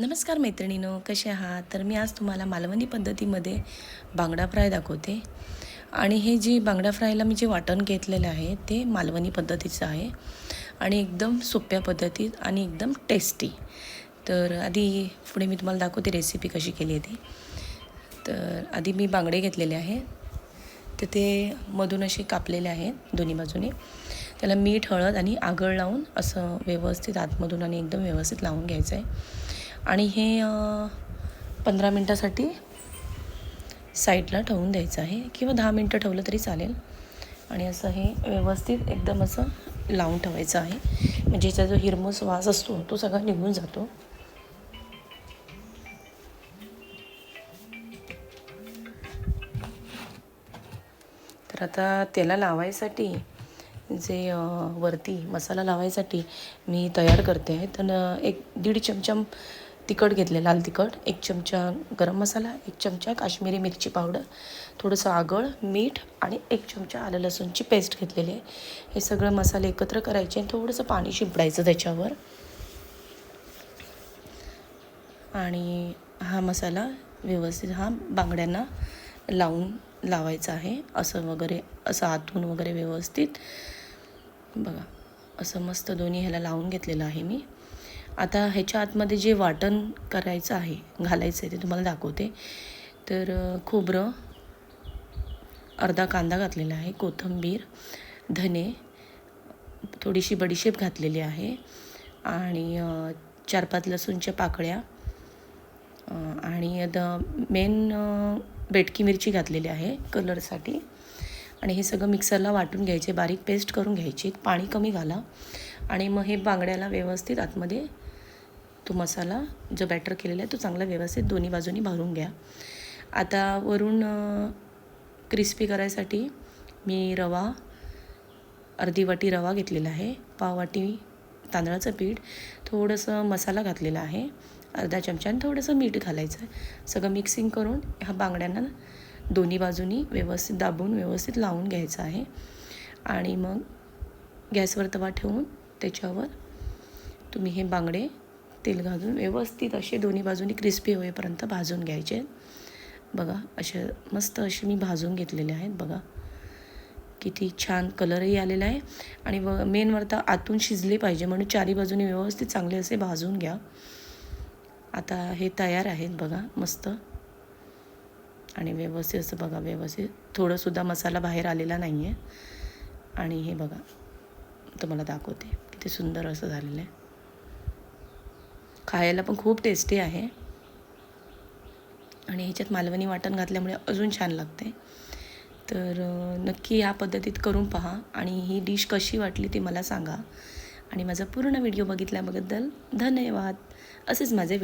नमस्कार मैत्रिणीनो कसे आहात? तर मी आज तुम्हाला मालवणी पद्धतीमध्ये बांगडा फ्राय दाखवते. आणि हे जे बांगडा फ्रायला मी जे वाटण घेतलेलं आहे ते मालवणी पद्धतीचं आहे. आणि एकदम सोप्या पद्धतीत आणि एकदम टेस्टी तर आधी पुढे मी तुम्हाला दाखवते रेसिपी कशी केली आहे ती. तर आधी मी बांगडे घेतलेले आहे. तर ते मधून असे कापलेले आहेत दोन्ही बाजूने. त्याला मीठ हळद आणि आगळ लावून असं व्यवस्थित आतमधून आणि एकदम व्यवस्थित लावून घ्यायचं आहे. आणि हे पंधरा मिनटासाठी साईडला ठेवून द्यायचं आहे. किंवा दहा मिनटं ठेवलं तरी चालेल. आणि असं हे व्यवस्थित एकदम असं लावून ठेवायचं आहे. म्हणजे याचा जो हिरमस वास असतो तो सगळा निघून जातो. तर आता त्याला लावायसाठी जे वरती मसाला लावायसाठी मी तयार करते आहे. तर एक दीड चमचम तिखट घेतले लाल तिखट एक चमचा गरम मसाला एक चमचा काश्मीरी मिरची पावडर थोडंसं आगळ मीठ आणि एक चमचा आलं लसूणची पेस्ट घेतलेली आहे. हे सगळं मसाले एकत्र करायचे आणि थोडंसं पाणी शिंपडायचं त्याच्यावर. आणि हा मसाला व्यवस्थित हा बांगड्यांना लावून लावायचा आहे. असं वगैरे असं आतून वगैरे व्यवस्थित. बघा असं मस्त दोन्ही ह्याला लावून घेतलेलं आहे मी. आता ह्याच्या आतमध्ये जे वाटण करायचं आहे घालायचं आहे ते तुम्हाला दाखवते. तर खोबरं अर्धा कांदा घातलेला आहे कोथिंबीर धने थोडीशी बडीशेप घातलेली आहे आणि चार पाच लसूणच्या पाकळ्या आणि द मेन बेटकी मिरची घातलेली आहे कलरसाठी. आणि हे सगळं मिक्सरला वाटून घ्यायचे बारीक पेस्ट करून घ्यायची. पाणी कमी घाला. आणि मग हे बांगड्याला व्यवस्थित आतमध्ये तो मसाला जो बॅटर केलेला आहे तो चांगला व्यवस्थित दोन्ही बाजूनी भरून घ्या. आता वरून क्रिस्पी करायसाठी मी रवा अर्धी वाटी रवा घेतलेला आहे. पाव वाटी तांदळाचं पीठ थोडंसं मसाला घातलेला आहे. अर्धा चमचा आणि थोडंसं मीठ घालायचं आहे. सगळं मिक्सिंग करून ह्या बांगड्यांना दोन्ही बाजूनी व्यवस्थित दाबून व्यवस्थित लावून घ्यायचं आहे. आणि मग गॅसवर तवा ठेवून त्याच्यावर तुम्ही हे बांगडे तेल घालून व्यवस्थित असे दोन्ही बाजूनी क्रिस्पी होईपर्यंत भाजून घ्यायचे. बघा असे मस्त असे मी भाजून घेतलेले आहेत. बघा किती छान कलरही आलेला आहे. आणि व मेन वरता आतून शिजले पाहिजे म्हणून चारी बाजूने व्यवस्थित चांगले असे भाजून घ्या. आता हे तयार आहेत बघा मस्त. आणि व्यवस्थित असं बघा व्यवस्थित. थोडंसुद्धा मसाला बाहेर आलेला नाही आहे आणि हे बघा तुम्हाला दाखवते. किती सुंदर असं झालेलं आहे. खायला पण खूप टेस्टी आहे. आणि ह्याच्यात मालवणी वाटण घातल्यामुळे अजून छान लागते. तर नक्की या पद्धतीत करून पहा आणि ही डिश कशी वाटली ती मला सांगा. आणि माझा पूर्ण व्हिडिओ बघितल्याबद्दल धन्यवाद. असेच माझे